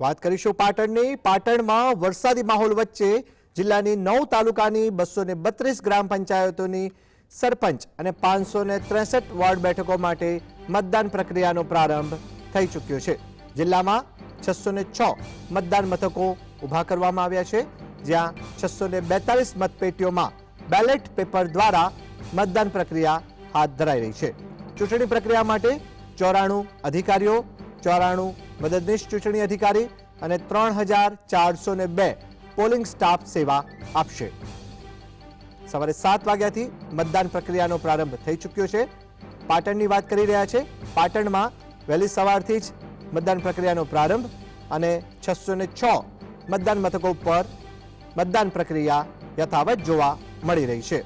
વાત કરીશું પાટણની. પાટણમાં વરસાદી માહોલ વચ્ચે જિલ્લાની નવ તાલુકાની બસો બત્રીસ ગ્રામ પંચાયતોની સરપંચ અને પાંચસો ત્રેસઠ વોર્ડ બેઠકો માટે મતદાન પ્રક્રિયાનો પ્રારંભ થઈ ચૂક્યો છે. જિલ્લામાં છસો છ મતદાન મથકો ઊભા કરવામાં આવ્યા છે, જ્યાં છસો બેતાલીસ મતપેટીઓમાં બેલેટ પેપર દ્વારા મતદાન પ્રક્રિયા હાથ ધરાઈ રહી છે. ચૂંટણી પ્રક્રિયા માટે ચોરાણું અધિકારીઓ, ચોરાણું મદદનીશ ચૂંટણી અધિકારી અને ત્રણ હજાર ચારસો ને બે પોલિંગ સ્ટાફ સેવા આપશે. સવારે સાત વાગ્યાથી મતદાન પ્રક્રિયાનો પ્રારંભ થઈ ચૂક્યો છે. પાટણની વાત કરી રહ્યા છે. પાટણમાં વહેલી સવારથી જ મતદાન પ્રક્રિયાનો પ્રારંભ અને છસો ને છ મતદાન મથકો પર મતદાન પ્રક્રિયા યથાવત જોવા મળી રહી છે.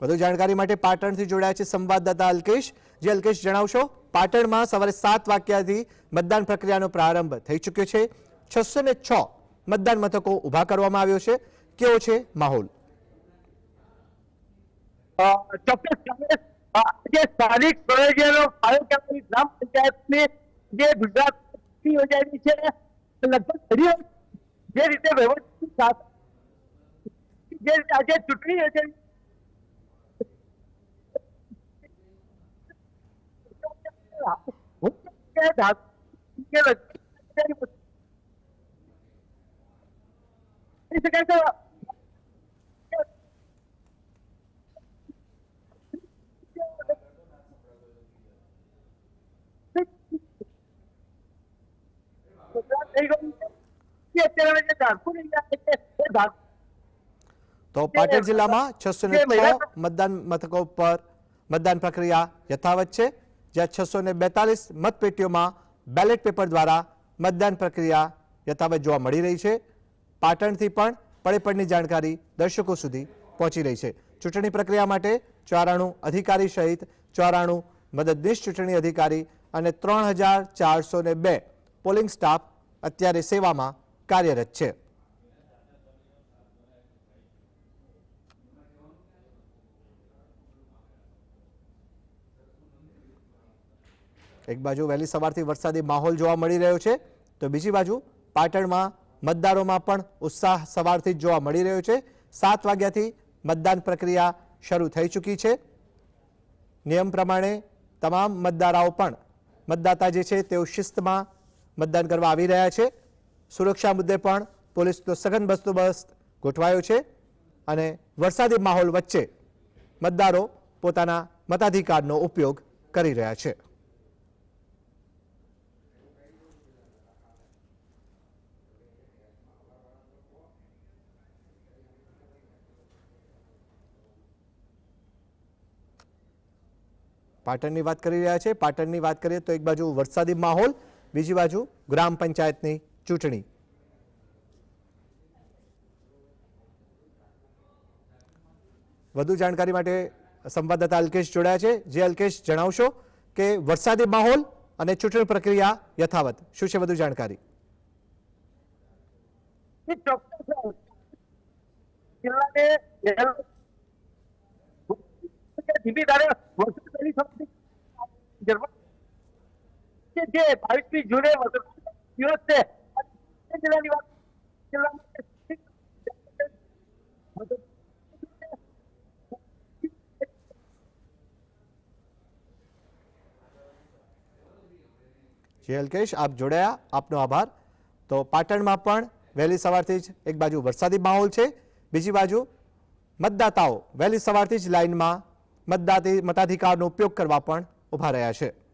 વધુ જાણકારી માટે પાટણથી જોડાયા છે સંવાદદાતા અલ્કેશ. જે અલ્કેશ, જણાવશો, પાટણમાં સવારે સાત વાગ્યાથી મતદાન પ્રક્રિયાનો પ્રારંભ થઈ ચૂક્યો છે. છસો ને છ મતદાન મથકો ઊભા કરવામાં આવ્યો છે. કેવો છે માહોલ? ચોક્કસ સ્થાનિક સ્વરાજ્યનો ફાળો ગ્રામ પંચાયતની જે ગુજરાત યોજાયેલી છે લગભગ જે રીતે વ્યવસ્થિત જે આજે ચૂંટણી યોજાઈ હું કે ધાતુ કે લગભગ કહી શકાય કે ગુજરાત થઈ ગયું છે કે અત્યારે જે ઝારખંડ એરિયા છે એ ઝારખંડ તો પાટણ જિલ્લામાં છસો ને મતદાન મથકો પર મતદાન પ્રક્રિયા યથાવત છે. જ્યાં છસો ને બેતાલીસ મતપેટીઓમાં બેલેટ પેપર દ્વારા મતદાન પ્રક્રિયા યથાવત જોવા મળી રહી છે. પાટણથી પણ પડેપડની જાણકારી દર્શકો સુધી પહોંચી રહી છે. ચૂંટણી પ્રક્રિયા માટે ચોરાણું અધિકારી સહિત ચોરાણું મદદનીશ ચૂંટણી અધિકારી અને ત્રણ હજાર ચારસો બે પોલિંગ સ્ટાફ અત્યારે સેવામાં કાર્યરત છે. એક બાજુ વહેલી સવારથી વરસાદી માહોલ જોવા મળી રહ્યો છે, તો બીજી બાજુ પાટણમાં મતદારોમાં પણ ઉત્સાહ સવારથી જ જોવા મળી રહ્યો છે. સાત વાગ્યાથી મતદાન પ્રક્રિયા શરૂ થઈ ચૂકી છે. નિયમ પ્રમાણે તમામ મતદારાઓ પણ મતદાતા જે છે તેઓ શિસ્તમાં મતદાન કરવા આવી રહ્યા છે. સુરક્ષા મુદ્દે પણ પોલીસનો સઘન બંદોબસ્ત ગોઠવાયો છે અને વરસાદી માહોલ વચ્ચે મતદારો પોતાના મતાધિકારનો ઉપયોગ કરી રહ્યા છે. પાટણની વાત કરી રહ્યા છે. પાટણની વાત કરીએ તો એક બાજુ વરસાદી માહોલ, બીજી બાજુ ગ્રામ પંચાયતની ચૂંટણી. વધુ જાણકારી માટે સંવાદદાતા અલ્કેશ જોડાયા છે. જે અલ્કેશ, જણાવશો કે વરસાદી માહોલ અને ચૂંટણી પ્રક્રિયા યથાવત. શું છે વધુ જાણકારી? ધીમી ધારે વરસાદ પહેલી સમજી કે જે બાવીસમી જૂને દિવસ છે. જિલ્લાની વાત અલ્કેશ, આપ જોડાયા. આપનો આભાર. તો પાટણમાં પણ વહેલી સવારથી જ એક બાજુ વરસાદી માહોલ છે. બીજી બાજુ મતદાતાઓ વહેલી સવારથી જ લાઇનમાં મતદાતી મતાધિકારનો ઉપયોગ કરવા પણ ઊભા રહ્યા છે.